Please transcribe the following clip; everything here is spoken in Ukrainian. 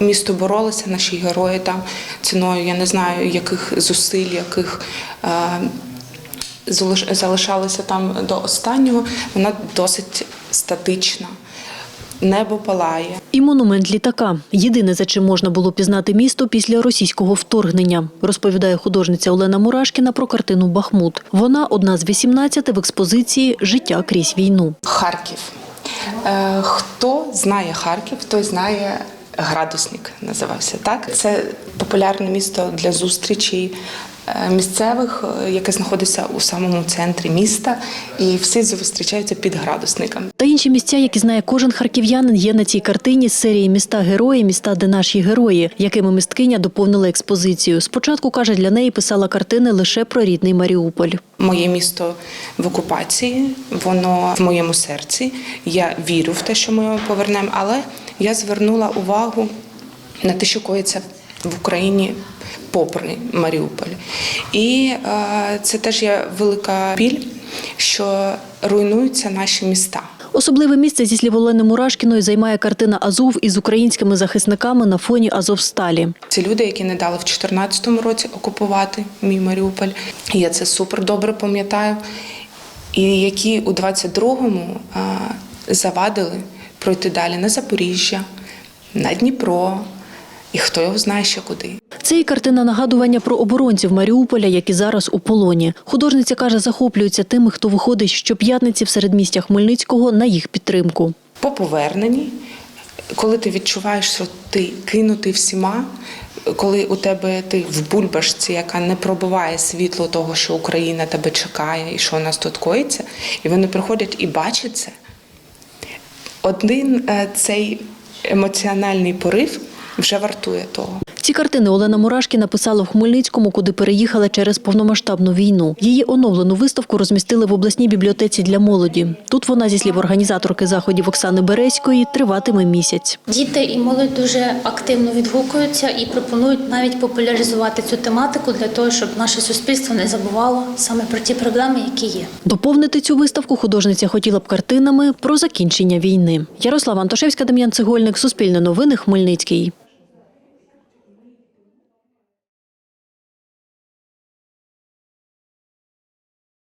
Місто боролося, наші герої там ціною, я не знаю, яких зусиль, яких е, залиш- залишалися там до останнього. Вона досить статична. Небо палає. І монумент літака єдине, за чим можна було пізнати місто після російського вторгнення, розповідає художниця Олена Мурашкіна про картину Бахмут. Вона одна з 18 в експозиції Життя крізь війну. Харків. Е, Хто знає Харків, той знає градусник, називався так. Це популярне місто для зустрічей е, місцевих, е, яке знаходиться у самому центрі міста, і всі зустрічаються під градусником. Та інші місця, які знає кожен харків'янин, є на цій картині з серії Міста герої, міста, де наші герої, якими мисткиня доповнила експозицію. Спочатку каже, для неї писала картини лише про рідний Маріуполь. Моє місто в окупації, воно в моєму серці. Я вірю в те, що ми його повернемо, але я звернула увагу на те, що коїться в Україні попри Маріуполь. І е, це теж є велика біль, що руйнуються наші міста. Особливе місце зі слів Олени Мурашкіної займає картина Азов із українськими захисниками на фоні Азовсталі. Це люди, які не дали в 2014 році окупувати мій Маріуполь. Я це супер добре пам'ятаю. І які у 22-му а, завадили пройти далі на Запоріжжя, на Дніпро, і хто його знає ще куди. Це і картина нагадування про оборонців Маріуполя, які зараз у полоні. Художниця каже, захоплюється тими, хто виходить щоп'ятниці в середмістя Хмельницького на їх підтримку. По поверненні, коли ти відчуваєш, що ти кинутий всіма, коли у тебе ти в бульбашці, яка не пробиває світло того, що Україна тебе чекає і що у нас тут коїться, і вони приходять і бачать це. Один е, цей емоціональний порив вже вартує того. Ці картини Олена Мурашкі написала в Хмельницькому, куди переїхала через повномасштабну війну. Її оновлену виставку розмістили в обласній бібліотеці для молоді. Тут вона, зі слів організаторки заходів Оксани Березької, триватиме місяць. Діти і молодь дуже активно відгукуються і пропонують навіть популяризувати цю тематику для того, щоб наше суспільство не забувало саме про ті проблеми, які є. Доповнити цю виставку художниця хотіла б картинами про закінчення війни. Ярослава Антошевська, Дем'ян Цегольник, Суспільне новини, Хмельницький.